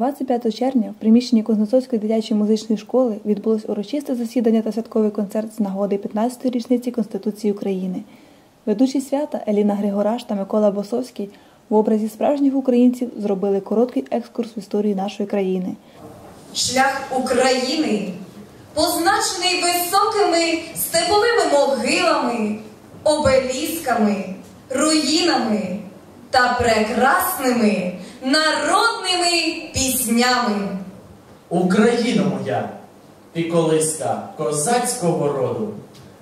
25 червня в приміщенні Кузнецовської дитячої музичної школи відбулось урочисте засідання та святковий концерт з нагоди 15-ї річниці Конституції України. Ведучі свята Еліна Григораш та Микола Босовський в образі справжніх українців зробили короткий екскурс в історію нашої країни. Шлях України позначений високими степовими могилами, обелісками, руїнами та прекрасними народними піснями. Україно моя, ти колиска козацького роду,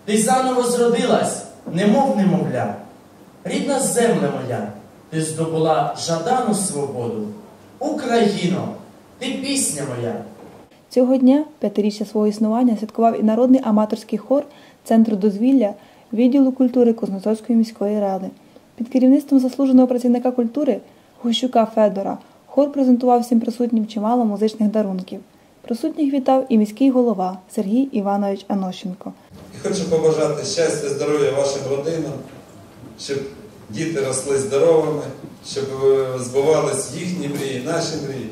ти заново зродилась, немов немовля. Рідна земля моя, ти здобула жадану свободу. Україно, ти пісня моя. Цього дня, п'ятиріччя свого існування, святкував і народний аматорський хор Центру дозвілля відділу культури Кузнецовської міської ради. Під керівництвом заслуженого працівника культури Гущука Федора хор презентував всім присутнім чимало музичних дарунків. Присутніх вітав і міський голова Сергій Іванович Анощенко. Хочу побажати щастя, здоров'я вашим родинам, щоб діти росли здоровими, щоб е, збувались їхні мрії, наші мрії.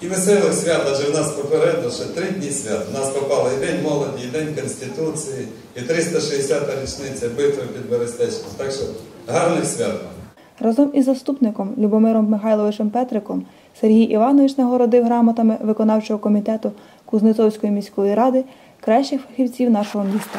І веселих свят, адже в нас попереду ще три дні свят. У нас попали і День молоді, і День Конституції, і 360-та річниця битви під Берестечком. Так що гарних свят вам! Разом із заступником Любомиром Михайловичем Петриком Сергій Іванович нагородив грамотами виконавчого комітету Кузнецовської міської ради кращих фахівців нашого міста.